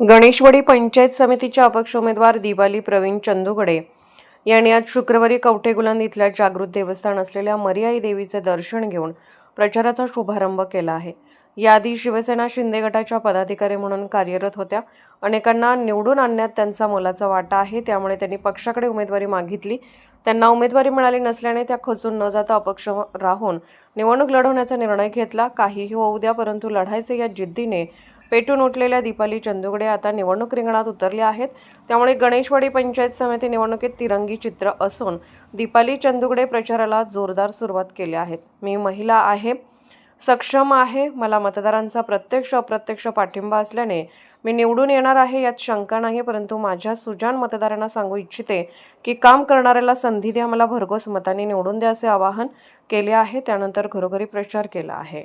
गणेशवाडी पंचायत समितीच्या अपक्ष उमेदवार दिवाली प्रवीण चंदुगडे यांनी आज शुक्रवारी कवठे गुलांद इथल्या जागृत देवस्थान असलेल्या मरियाई देवीचे दर्शन घेऊन प्रचाराचा शुभारंभ केला आहे. याआधी शिवसेना शिंदे गटाच्या पदाधिकारी म्हणून कार्यरत होत्या. अनेकांना निवडून आणण्यात त्यांचा मोलाचा वाटा आहे. त्यामुळे त्यांनी पक्षाकडे उमेदवारी मागितली. त्यांना उमेदवारी मिळाली नसल्याने त्या खचून न जाता अपक्ष राहून निवडणूक लढवण्याचा निर्णय घेतला. काहीही होऊ द्या परंतु लढायचे या जिद्दीने पेटून उठलेल्या दीपाली चंदुगडे आता निवडणूक रिंगणात उतरल्या आहेत. त्यामुळे गणेशवाडी पंचायत समिती निवडणुकीत तिरंगी चित्र असून दीपाली चंदुगडे प्रचाराला जोरदार सुरुवात केली आहेत. मी महिला आहे. सक्षम आहे. मला मतदारांचा प्रत्यक्ष अप्रत्यक्ष पाठिंबा असल्याने मी निवडून येणार आहे यात शंका नाही परंतु माझ्या सुजान मतदारांना सांगू इच्छिते की काम करणाऱ्याला संधी द्या मला भरघोस मताने निवडून द्या असे आवाहन केले आहे. त्यानंतर घरोघरी प्रचार केला आहे.